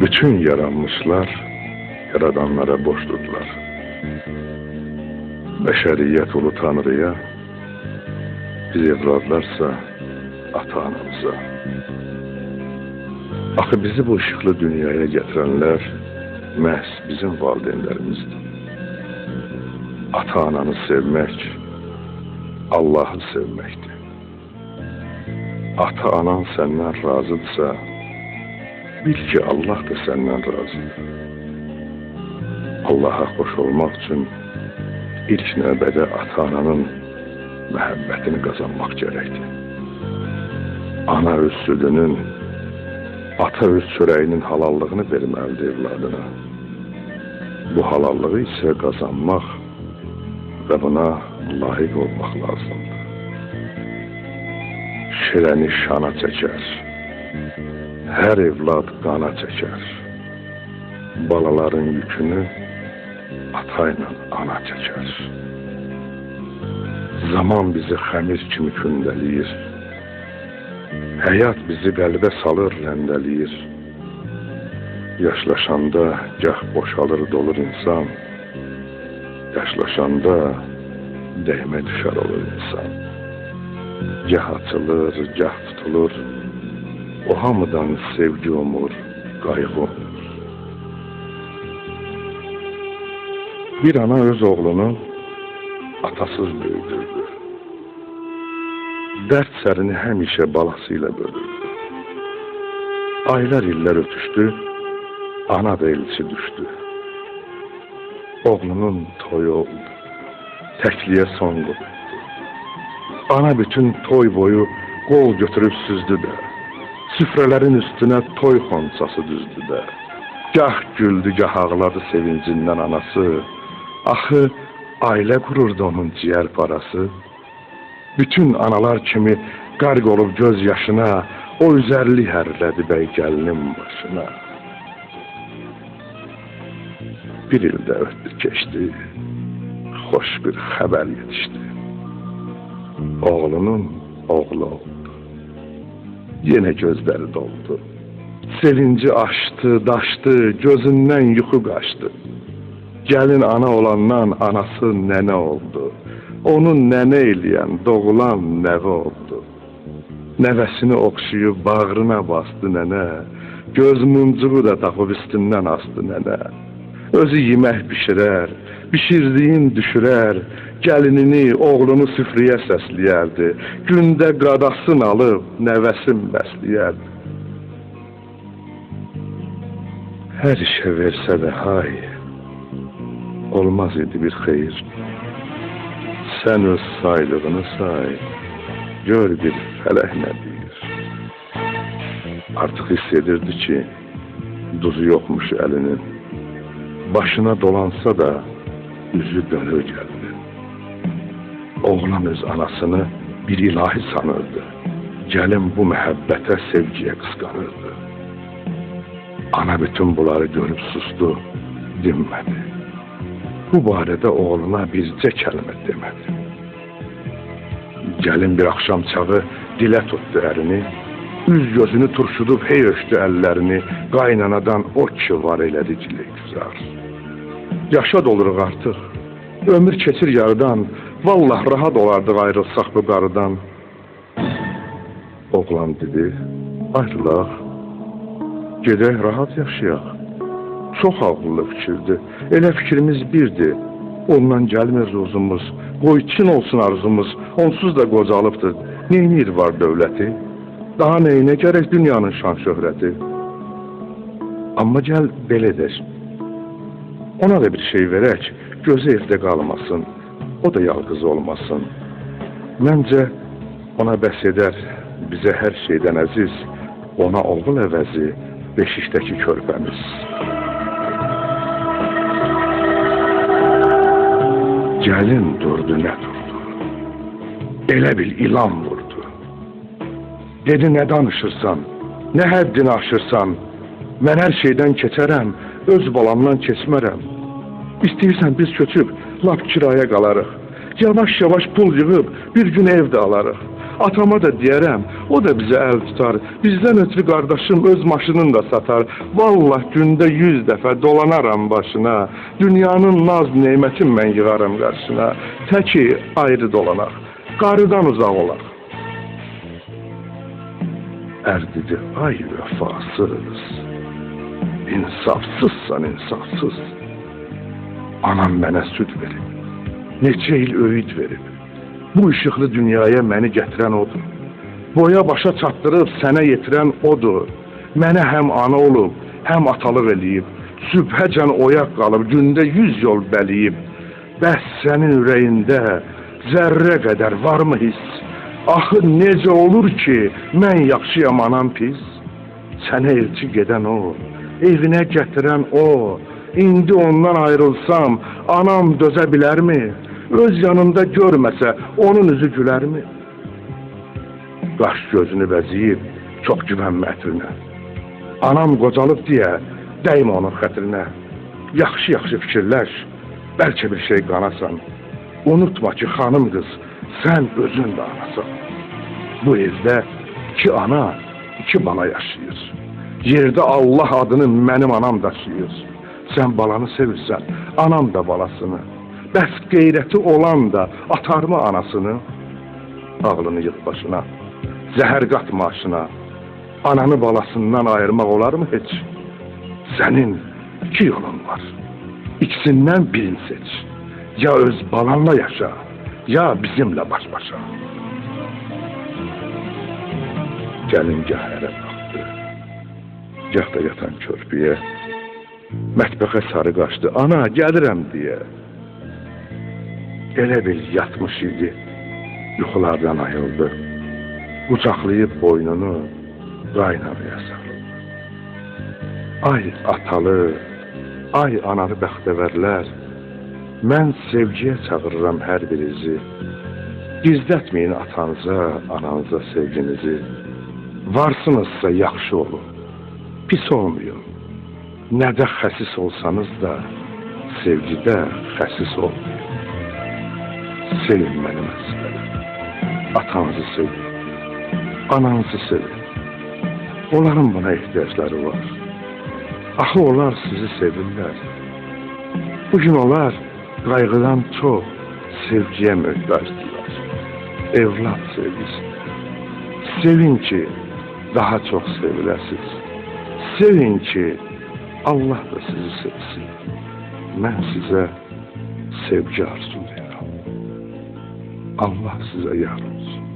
Bütün yaranmışlar yaradanlara borçludular. Beşeriyet ulu Tanrı'ya, biz evladlarsa ata-anamıza. Axı bizi bu ışıklı dünyaya getirenler məhz bizim valideynlərimizdir. Ata-ananı sevmək Allah'ı sevməkdir. Ata-anan səndən razıdırsa, bil ki Allah da səndən razıdır. Allah'a xoş olmaq üçün ilk növbədə ata-ananın məhəbbətini qazanmaq. Ana öz südünün, ata öz çörəyinin halallığını verməlidir evladına. Bu halallığı isə qazanmaq və buna layiq olmaq lazımdır. Şirəni şana çəkər, hər evlad qana çəkər. Balaların yükünü ata ilə ana çəkər. Zaman bizi xəmir kimi kündəliyir. Həyat bizi qəlbə salır, ləndəliyir. Yaşlaşanda gah boşalır, dolur insan. Yaşlaşanda dəymə düşər olur insan. Gah açılır, gah tutulur. O hamıdan sevgi umur, qayğı. Bir ana öz oğlunu atasız büyüdürdü. Dert sərini həmişə balası ilə bölürdü. Aylar illər ötüşdü, ana da elçi düşdü. Oğlunun toyu oldu, təkliyə son. Ana bütün toy boyu qol götürüb süzdü də, süfrələrin üstünə toy xonçası düzdü də. Gah güldü, gah ağladı sevincindən anası. Axı ailə qururdu onun ciyər parası. Bütün analar kimi qarq olub göz yaşına, o üzərli hərlədi bəy gəlinin başına. Bir ildə ötdü keçdi, xoş bir xəbər yetişdi. Oğlunun oğlu oldu. Yenə gözləri doldu. Sevinci aşdı, daşdı, gözündən yuxu qaçdı. Gəlin ana olandan anası nənə oldu. Onun nənə eləyən doğulan nəvə oldu. Nəvəsini oxşuyub bağrına bastı nənə. Göz mumcuğu da tapıb üstündən astı nənə. Özü yemək bişirər, bişirdiyin düşürər. Gəlinini, oğlunu süfrəyə səsləyərdi. Gündə qadasın alıb nəvəsin bəsləyərdi. Hər işə versə də hay, olmaz idi bir xeyir. Sən öz saylığını say, gör bir fələk nə deyir. Artıq hiss ki, duzu yoxmuş əlinin. Başına dolansa da üzü dönür gəldi. Oğlan öz anasını bir ilahi sanırdı. Gəlin bu məhəbbətə, sevgiyə qısqanırdı. Ana bütün bunları görüb sustu, dinmədi. Bu barədə oğluna bircə kəlmə demədi. Gəlin bir axşam çağı dilə tutdu ərini, üz gözünü turşudub hey öşdü əllərini, qaynanadan o ki var elədi dili güzar. Yaşa doluruq artıq, ömür keçir yarıdan, vallah rahat olardıq ayrılsaq bu qarıdan. Oğlan dedi, ayrılaq, gedək rahat yaşayaq. Çox ağıllı fikirdir. Elə fikrimiz birdir. Ondan gəlmir ruzumuz. Qoy çin olsun arzumuz. Onsuz da qocalıbdır. Neynir var dövləti? Daha neyinə gərək dünyanın şan şöhrəti? Amma gəl belə edək. Ona da bir şey verək. Gözü evdə qalmasın. O da yalqız olmasın. Məncə ona bəs edər bizə hər şeydən əziz. Ona oğul əvəzi beşikdəki körpəmiz. Gəlin durdu nə durdu. Elə bil ilan vurdu. Dedi nə danışırsan, nə həddini aşırsan. Mən hər şeydən keçərəm, öz balamdan keçmərəm. İstəyirsən biz köçüb lap kiraya qalarıq. Yavaş-yavaş pul yığıb bir gün ev də alarıq. Atama da deyərəm, o da bizə əl tutar. Bizdən ötürü qardaşım öz maşınını da satar. Vallah gündə yüz dəfə dolanaram başına. Dünyanın naz nemətin mən yığaram qarşısına. Təki ayrı dolanaq, qarıdan uzaq olaq. Dedi, ay vəfasız, insafsızsan insafsız. Anam mənə süd verib, neçə il öyüd verib. Bu işıqlı dünyaya məni gətirən odur. Boya başa çatdırıb sənə yetirən odur. Mənə həm ana olub, həm atalıq eləyib. Sübhəcən oyaq qalıb, gündə yüz yol bəliyib. Bəs sənin ürəyində zərrə qədər varmı hiss? Axı necə olur ki, mən yaxşıyam, anam pis? Sənə elçi gedən o, evinə gətirən o. İndi ondan ayrılsam, anam dözə bilərmi? Öz yanında görməsə, onun üzü gülərmi? Qaş gözünü bəziyib, çox güvənmə ətrinə. Anam qocalıb deyə, dəymə onun xətrinə. Yaxşı-yaxşı fikirləş, bəlkə bir şey qanasan. Unutma ki, xanım qız, sən özün də anasan. Bu evdə iki ana, iki bala yaşayır. Yerdə Allah adını mənim anam daşıyır. Sən balanı sevirsən, anam da balasını. Bəs qeyrəti olan da atarmı anasını? Ağlını yığ başına, zəhər qatma aşına. Ananı balasından ayırmaq olarmı heç? Sənin iki yolun var. İkisindən birini seç. Ya öz balanla yaşa, ya bizimlə baş-başa. Gəlin gah ərə baxdı. Gah da yatan körpüyə. Mətbəxə sarı qaçdı. Ana, gəlirəm deyə. Elə bil yatmış idi. Yuxulardan ayıldı. Qucaqlayıb boynunu qaynamaya sarıldı. Ay atalı, ay analı bəxtəvərlər, mən sevgiyə çağırıram hər birinizi. Gizlətməyin atanıza, ananıza sevginizi. Varsınızsa yaxşı olun, pis olmayın. Nədə xəsis olsanız da, sevgidə xəsis olmayın. Sevin mənim əzizlərim. Atanızı sevin, ananızı sevin. Onların buna ehtiyacları var. Axı onlar sizi sevirlər. Bugün onlar qayğıdan çox sevgiyə möhtacdırlar. Evlad sevgisi. Sevin ki, daha çox seviləsiniz. Sevin ki, Allah da sizi sevsin. Mən sizə sevgi arzulayıram. Allah sizə yar olsun.